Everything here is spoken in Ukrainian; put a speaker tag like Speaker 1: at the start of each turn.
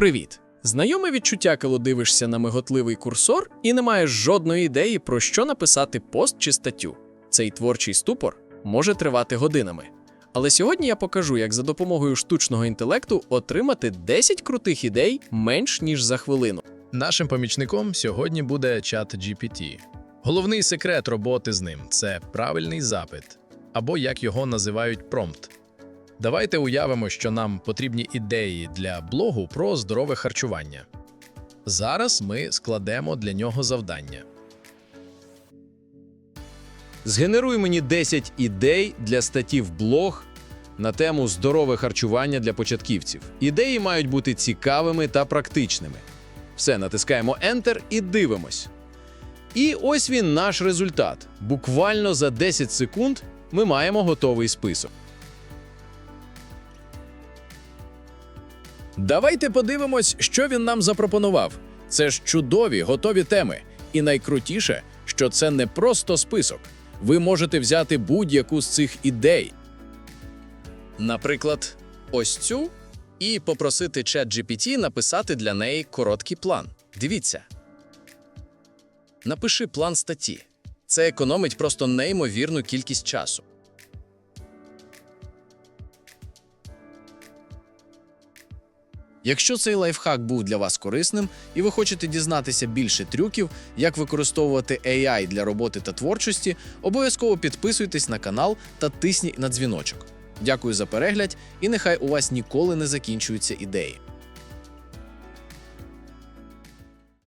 Speaker 1: Привіт! Знайоме відчуття, коли дивишся на миготливий курсор і не маєш жодної ідеї, про що написати пост чи статтю. Цей творчий ступор може тривати годинами. Але сьогодні я покажу, як за допомогою штучного інтелекту отримати 10 крутих ідей менш ніж за хвилину.
Speaker 2: Нашим помічником сьогодні буде чат GPT. Головний секрет роботи з ним це правильний запит, або як його називають промпт. Давайте уявимо, що нам потрібні ідеї для блогу про здорове харчування. Зараз ми складемо для нього завдання.
Speaker 3: Згенеруй мені 10 ідей для статті в блог на тему здорове харчування для початківців. Ідеї мають бути цікавими та практичними. Все, натискаємо Enter і дивимось. І ось він наш результат. Буквально за 10 секунд ми маємо готовий список.
Speaker 4: Давайте подивимось, що він нам запропонував. Це ж чудові, готові теми. І найкрутіше, що це не просто список. Ви можете взяти будь-яку з цих ідей. Наприклад, ось цю, і попросити ChatGPT написати для неї короткий план. Дивіться. Напиши план статті. Це економить просто неймовірну кількість часу. Якщо цей лайфхак був для вас корисним і ви хочете дізнатися більше трюків, як використовувати AI для роботи та творчості, обов'язково підписуйтесь на канал та тисніть на дзвіночок. Дякую за перегляд, і нехай у вас ніколи не закінчуються ідеї.